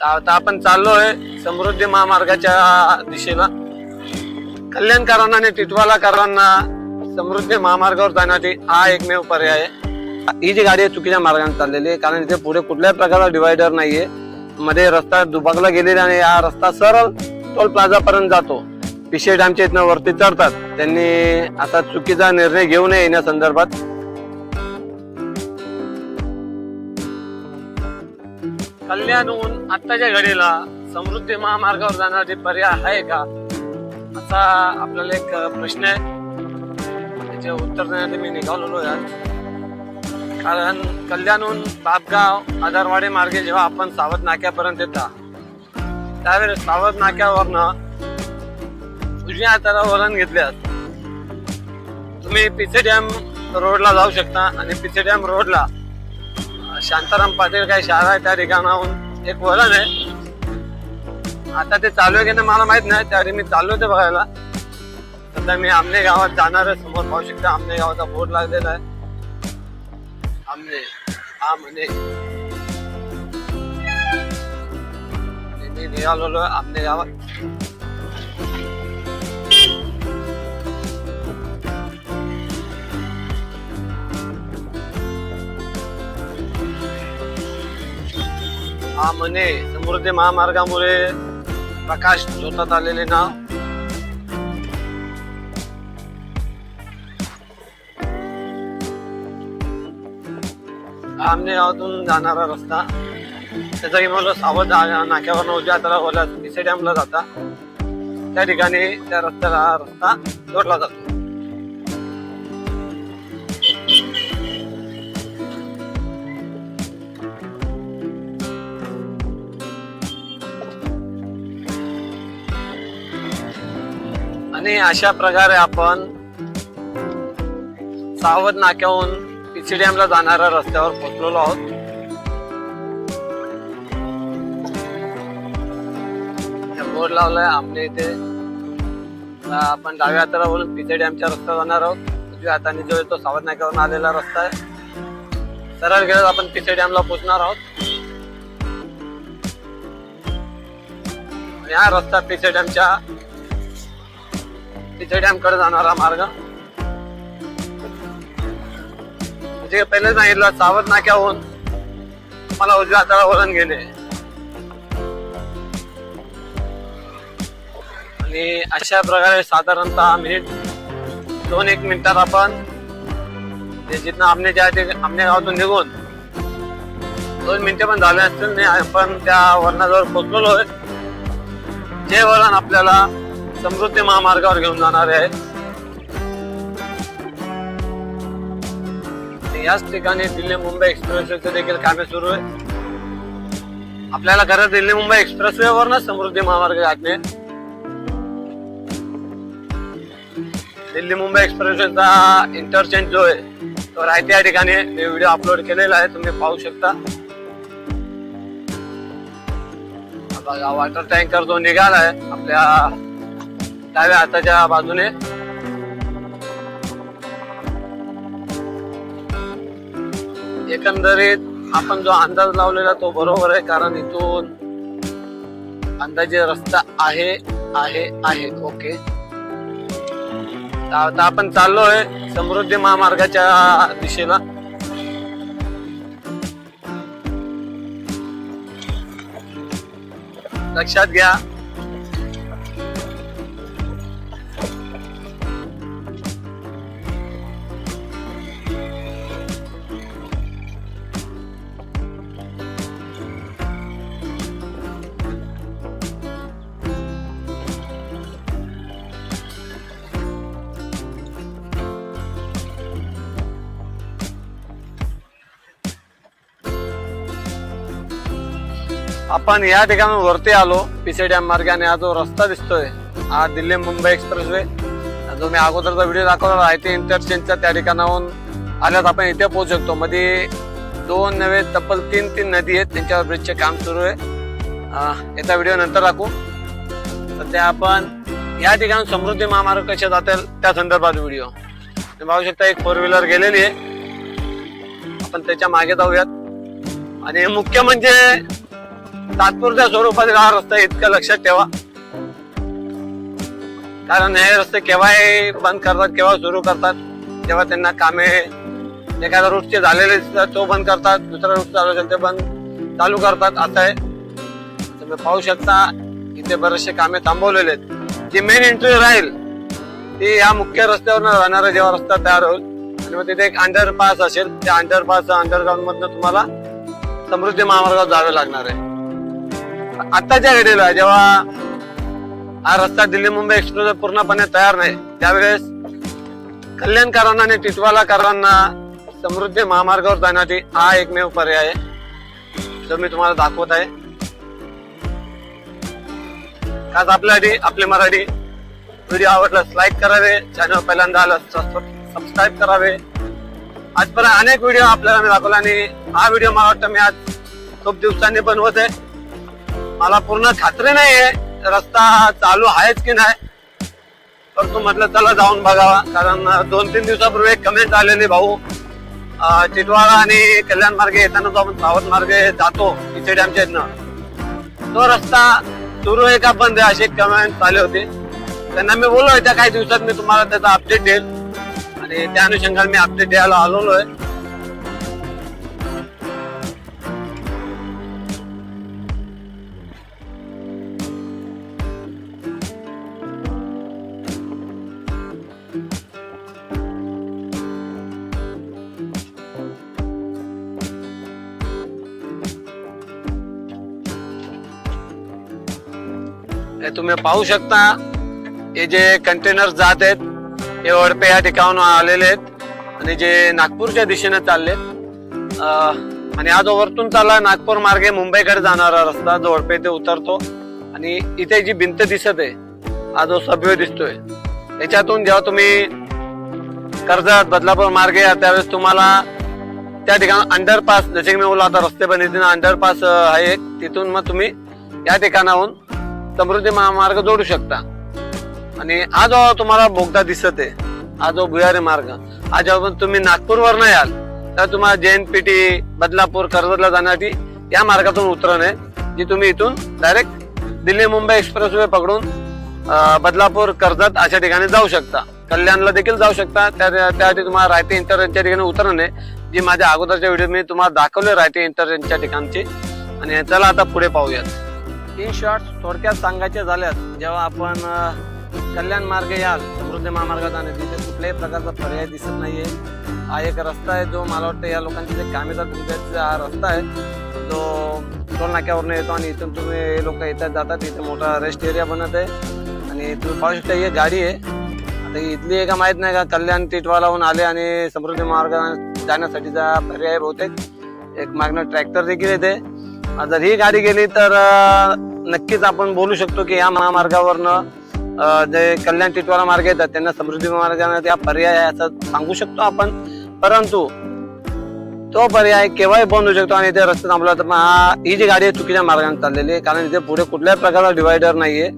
आता आपण चाललोय समृद्धी महामार्गाच्या दिशेला. कल्याणकारांना आणि टिटवालाकारांना समृद्धी महामार्गावर जाण्यासाठी हा एकमेव पर्याय आहे. ही जी गाडी आहे चुकीच्या मार्गाने चाललेली आहे कारण इथे पुढे कुठल्याही प्रकारचा डिवायडर नाहीये. मध्ये रस्ता दुभागला गेलेला आणि हा रस्ता सरळ टोल प्लाझा पर्यंत जातो. पिशे डॅमच्या इथनं वरती चढतात. त्यांनी आता चुकीचा निर्णय घेऊ नये येण्यासंदर्भात कल्याणहून आत्ताच्या घडीला समृद्धी महामार्गावर जाणारे पर्याय आहे का? असा आपल्याला एक प्रश्न आहे. त्याचे उत्तर देण्यासाठी मी निघालेलो आहे कारण कल्याणहून बापगाव आधारवाडी मार्गे जेव्हा आपण सावध नाक्यापर्यंत येता त्यावेळेस सावध नाक्यावरनं उजव्या हाताला वळण घेतल्यास तुम्ही पिसे डॅम रोडला जाऊ शकता आणि पिसे डॅम रोडला शांताराम पाटील काही शाळा आहे त्या ठिकाणाहून. एक वळण आहे. आता ते चालू आहे की नाही मला माहीत नाही. त्यावेळी मी चाललो ते बघायला. सध्या मी आमने गावात जाणार आहे. समोर पाहू शकता आमने गावाचा बोर्ड लागलेला आहे. आमने हा म्हणे. मी निघालो आमने गावात. महामने समृद्धी महामार्गामुळे प्रकाश झोतात आलेले नाव. आमने गावातून जाणारा रस्ता त्याचा मला सावध नाक्यावर उजव्या त्याला ओला डॅमला जाता. त्या ठिकाणी त्या रस्त्याला हा रस्ता जोडला जातो. आणि अशा प्रकारे आपण सावध नाक्याहून पिसी डॅमला जाणाऱ्या रस्त्यावर पोहोचलेलो आहोत. बोर्ड लावलाय आपल्या इथे. आपण डाव्या हाताला बोलून पिसे डॅमच्या रस्त्यावर जाणार आहोत. उजव्या हाताने जो तो सावध नाक्यावरून आलेला रस्ता आहे. सरळ गेल्यास आपण पिसे डॅमला पोहोचणार आहोत. आणि हा रस्ता पिसे डॅमच्या तिथे डॅमकडे जाणारा मार्ग. म्हणजे पहिले सांगितलं सावध नाक्याहून मला उजव्या हाताला वळण गेले. आणि अशा प्रकारे साधारणतः मिनिट दोन एक मिनिटात आपण ते जिथनं आमने ज्या ते आमने गावातून निघून दोन मिनिटे पण झाले असतील नाही आपण त्या वळणाजवळ पोहोचलेलो आहे जे वरण आपल्याला समृद्धी महामार्गावर घेऊन जाणारे आहे याच ठिकाणी दिल्ली मुंबई एक्सप्रेसवेचे देखील कामे सुरू आहे. आपल्याला खरं दिल्ली मुंबई एक्सप्रेसवे वरनच समृद्धी महामार्ग गाठणे दिल्ली मुंबई एक्सप्रेसवेचा इंटरचेंज जो आहे तो राहते या ठिकाणी. मी व्हिडिओ अपलोड केलेला आहे तुम्ही पाहू शकता. बघा वॉटर टँकर जो निघाला आहे आपल्या डाव्या हाताच्या बाजूने. एकंदरीत आपण जो अंदाज लावलेला तो बरोबर आहे कारण इथून अंदाजे रस्ता आहे आहे आहे. ओके. आता आपण चाललोय समृद्धी महामार्गाच्या दिशेला. लक्षात घ्या. आपण या ठिकाणी वरती आलो. पिसे डॅम मार्गाने हा जो रस्ता दिसतोय हा दिल्ली मुंबई एक्सप्रेस वे जो मी अगोदरचा व्हिडिओ दाखवला आहे ते इंटरचेंजच्या त्या ठिकाणाहून आल्यास आपण इथे पोहोचू शकतो. मध्ये दोन नव्हे तब्बल तीन तीन नदी आहेत त्यांच्यावर ब्रिजचे काम सुरू आहे. याचा व्हिडिओ नंतर दाखवू. सध्या आपण या ठिकाणी समृद्धी महामार्ग कसे जातील त्या संदर्भात व्हिडिओ. तुम्ही पाहू शकता एक फोर व्हीलर गेलेली आहे. आपण त्याच्यामागे जाऊयात. आणि मुख्य म्हणजे तात्पुरत्या स्वरूपातील हा रस्ता इतकं लक्षात ठेवा. कारण हे रस्ते केव्हाही बंद करतात केव्हा सुरू करतात तेव्हा त्यांना कामे एखाद्या रूटचे झालेले दिसतात, तो बंद करतात दुसरा रूट चालू असेल ते बंद चालू करतात असं आहे. तुम्ही पाहू शकता इथे बरेचसे कामे थांबवलेले आहेत. जी मेन एंट्री राहील ती या मुख्य रस्त्यावर राहणारा जेव्हा रस्ता तयार होईल आणि मग तिथे एक अंडरपास असेल त्या अंडरपास अंडरग्राऊंड मधनं तुम्हाला समृद्धी महामार्गावर जावे लागणार आहे. आताच्या घडीला जेव्हा हा रस्ता दिल्ली मुंबई एक्सप्रेस पूर्णपणे तयार नाही त्यावेळेस कल्याणकरांना आणि टिटवालाकरांना समृद्धी महामार्गावर जाण्यासाठी हा एकमेव पर्याय आहे जो मी तुम्हाला दाखवत आहे. खास आपल्यासाठी आपली मराठी व्हिडिओ आवडल्यास लाईक करावे चॅनल पहिल्यांदा आलं सबस्क्राईब करावे. आजपर्यंत अनेक व्हिडिओ आपल्याला मी दाखवला आणि हा व्हिडिओ मला वाटतं मी आज खूप दिवसांनी बनवत आहे. मला पूर्ण खात्री नाही आहे रस्ता चालू आहेच की नाही. परंतु म्हटलं चला जाऊन बघावा. कारण दोन तीन दिवसापूर्वी एक कमेंट आलेली भाऊ. चिटवाडा आणि कल्याण मार्गे येताना जो आपण सावध मार्गे जातो इथे डॅमच्या इथनं तो रस्ता सुरू आहे का बंद आहे अशी एक कमेंट आले होते. त्यांना मी बोललो त्या काही दिवसात मी तुम्हाला त्याचा अपडेट देईल. आणि त्या अनुषंगाने मी अपडेट द्यायला आलेलो आहे. हे तुम्ही पाहू शकता हे जे कंटेनर जात आहेत हे वडपे या ठिकाणाहून आलेले आहेत आणि जे नागपूरच्या दिशेने चाललेत. आणि हा जो वरतून चालला नागपूर मार्गे मुंबईकडे जाणारा रस्ता जो वडपे ते उतरतो. आणि इथे जी भिंत दिसत आहे हा जो सबवे दिसतोय. याच्यातून जेव्हा तुम्ही कर्जत बदलापूर मार्गे या त्यावेळेस तुम्हाला त्या ठिकाणी अंडरपास जसे की मी बोला आता रस्ते बनवते अंडरपास आहे तिथून मग तुम्ही या ठिकाणाहून समृद्धी महामार्ग जोडू शकता. आणि आज तुम्हाला बोगदा दिसत आहे. हा जो भुयारी मार्ग. आज जेव्हा तुम्ही नागपूरवर नाही याल तर तुम्हाला जैन पेटी बदलापूर कर्जतला जाण्यासाठी या मार्गातून उतरण आहे जी तुम्ही इथून direct Delhi Mumbai express way पकडून बदलापूर कर्जत अशा ठिकाणी जाऊ शकता. कल्याणला देखील जाऊ शकता. त्या त्यासाठी तुम्हाला रायते इंटरच्या ठिकाणी उतरण आहे जी माझ्या अगोदरच्या व्हिडिओ मी तुम्हाला दाखवले रायते इंटरच्या ठिकाणची. आणि चला आता पुढे पाहूयात. इन शॉर्ट थोडक्यात सांगायचे झाल्यास जेव्हा आपण कल्याण मार्ग याल समृद्धी महामार्गात आणि तिथे कुठल्याही प्रकारचा पर्याय दिसत नाही आहे हा एक रस्ता आहे जो मला वाटतं या लोकांची जे कामे जातात हा रस्ता आहे. तो टोल नाक्यावरून येतो आणि इथून तुम्ही हे लोक येतात जातात इथे मोठा रेस्ट एरिया बनत आहे. आणि तुम्ही पाहू शकता ही गाडी आहे. आता इथली एका माहीत नाही का कल्याण टिटवालाहून आले आणि समृद्धी मार्ग जाण्यासाठीचा पर्याय बहुतेक. एक मागणं ट्रॅक्टर देखील येते. जर ही गाडी गेली तर नक्कीच आपण बोलू शकतो की या महामार्गावरनं जे कल्याण टिटवाला मार्ग येतात त्यांना समृद्धी मार्गाने त्या पर्याय असं सांगू शकतो आपण. परंतु तो पर्याय केव्हाही बंद होऊ शकतो आणि ते रस्ते थांबला तर मग हा ही जी गाडी आहे चुकीच्या मार्गाने चाललेली आहे. कारण इथे पुढे कुठल्याही प्रकारचा डिवायडर नाहीये.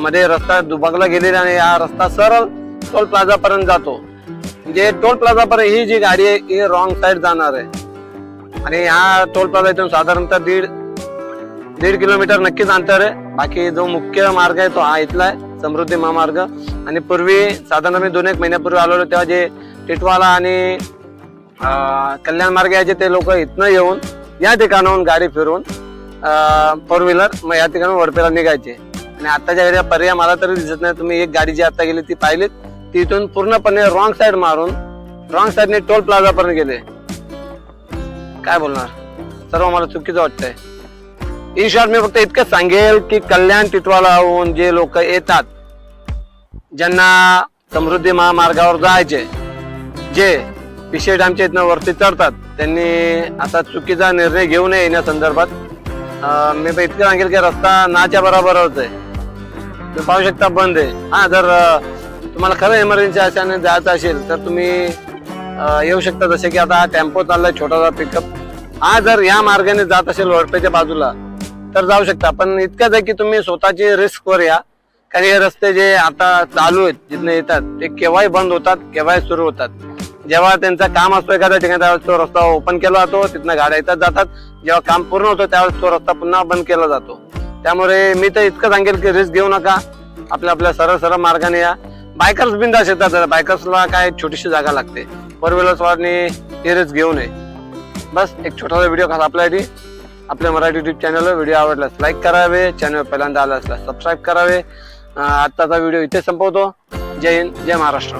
मध्ये रस्ता दुभागला गेलेला आणि हा रस्ता सरळ टोल प्लाझापर्यंत जातो. म्हणजे टोल प्लाझापर्यंत ही जी गाडी आहे ही रॉंग साईड जाणार आहे. आणि हा टोल प्लाझा इथून साधारणतः दीड दीड किलोमीटर नक्कीच अंतर आहे. बाकी जो मुख्य मार्ग आहे तो हा इथला आहे समृद्धी महामार्ग. आणि पूर्वी साधारण मी दोन एक महिन्यापूर्वी आलेलो तेव्हा जे टिटवाला आणि कल्याण मार्ग यायचे ते लोक इथनं येऊन या ठिकाणाहून गाडी फिरून फोर व्हीलर मग या ठिकाणी वडपेला निघायचे. आणि आताच्या घडीला पर्याय मला तरी दिसत नाही. तुम्ही एक गाडी जी आता गेली ती पाहिलीत ती इथून पूर्णपणे रॉंग साईड मारून रॉंग साईडने टोल प्लाझापर्यंत गेले. काय बोलणार? सर्व मला चुकीचं वाटतंय. इन शॉर्ट मी फक्त इतकं सांगेल की कल्याण टिटवालाहून जे लोक येतात ज्यांना समृद्धी महामार्गावर जायचे जे पिशे डॅमच्या इथनं वरती चढतात त्यांनी आता चुकीचा निर्णय घेऊ नये येण्यासंदर्भात मी तर इतकं सांगेल की रस्ता नाच्या बरोबरच आहे. तुम्ही पाहू शकता बंद आहे. हा जर तुम्हाला खरं इमर्जन्सी अशाने जायचं असेल तर तुम्ही येऊ शकता. जसे की आता हा टेम्पो चाललाय छोटासा पिकअप हा जर या मार्गाने जात असेल वरपेच्या बाजूला तर जाऊ शकता. पण इतकंच आहे की तुम्ही स्वतःची रिस्क वर या. कारण हे रस्ते जे आता चालू आहेत जिथनं येतात ते केव्हाही बंद होतात केव्हाही सुरू होतात. जेव्हा त्यांचं काम असतो एखाद्या ठिकाणी त्यावेळेस तो रस्ता ओपन केला जातो तिथनं गाड्या येतात जातात. जेव्हा काम पूर्ण होतं त्यावेळेस तो रस्ता पुन्हा बंद केला जातो. त्यामुळे मी तर इतकं सांगेल की रिस्क घेऊ नका. आपल्या आपल्या सरळ सरळ मार्गाने या. बायकर्स बिंदास येतात बायकर्सला काय छोटीशी जागा लागते. फोर व्हीलर्सवारनी ही रिस्क घेऊ नये. बस एक छोटासा व्हिडिओ खास आपल्यासाठी. आपल्या मराठी युट्यूब चॅनलवर व्हिडिओ आवडल्यास लाईक करावे चॅनल पहिल्यांदा आला असल्यास सबस्क्राईब करावे. आत्ताचा व्हिडिओ इथे संपवतो. जय हिंद जय महाराष्ट्र.